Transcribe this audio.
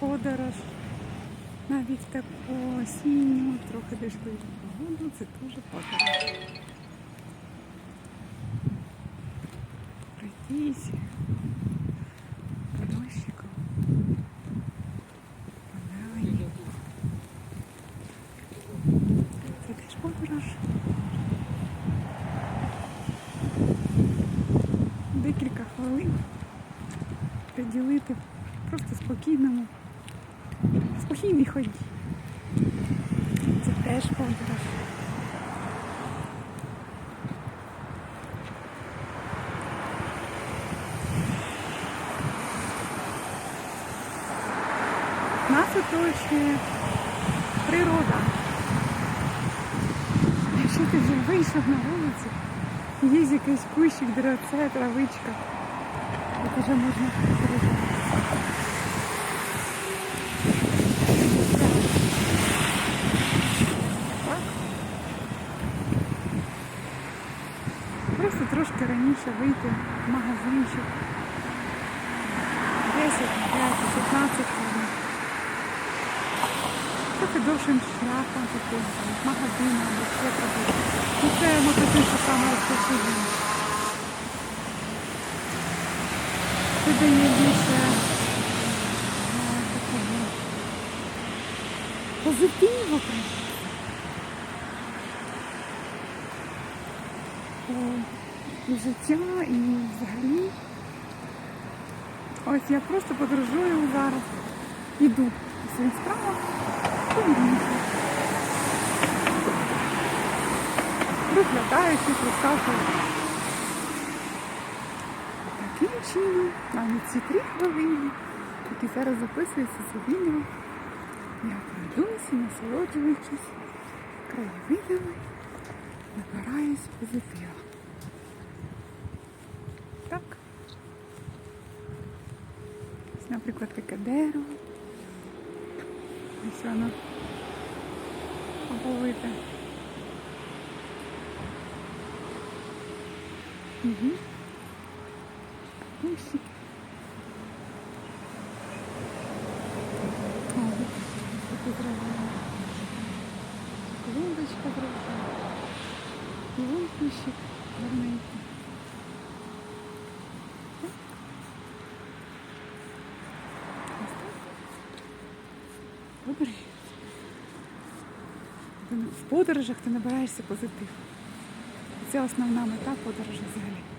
подорож. Навіть таку осінню, трохи дождливу погоду, це дуже подорож. Пройтись по дощику, по зелені. Це теж подорож. Декілька хвилин приділити просто спокійному, спокійній ході. Це теж подорож. Нас оточує природа. Якщо ти вже вийшов на вулицю, є якийсь кущик, деревце, травичка, то вже можна пережити. Просто трошки раніше вийти в магазинчик. 10, 5, 15 хвилин. Трохи довшим шляхом таким, магазин або ще трохи. Ну це мотоцикл, саме розповсюджений. Це дає більше е, такого позитиву. І життя, і взагалі. Ось я просто подорожую зараз. Іду по своїм справам. повільно. Розглядаю щось, розказую. Таким чином, навіть ці три хвилини, які зараз записуються це відео, я пройдуся, насолоджуючись краєвидами, набираюсь позитиву. Так. Ось, наприклад, таке дерево. Ось воно оповите. Угу. Зроблено. Клумбочка зроблена. І вон кущик гарненький. Подорожі. В подорожах ти набираєшся позитиву. Це основна мета подорожі взагалі.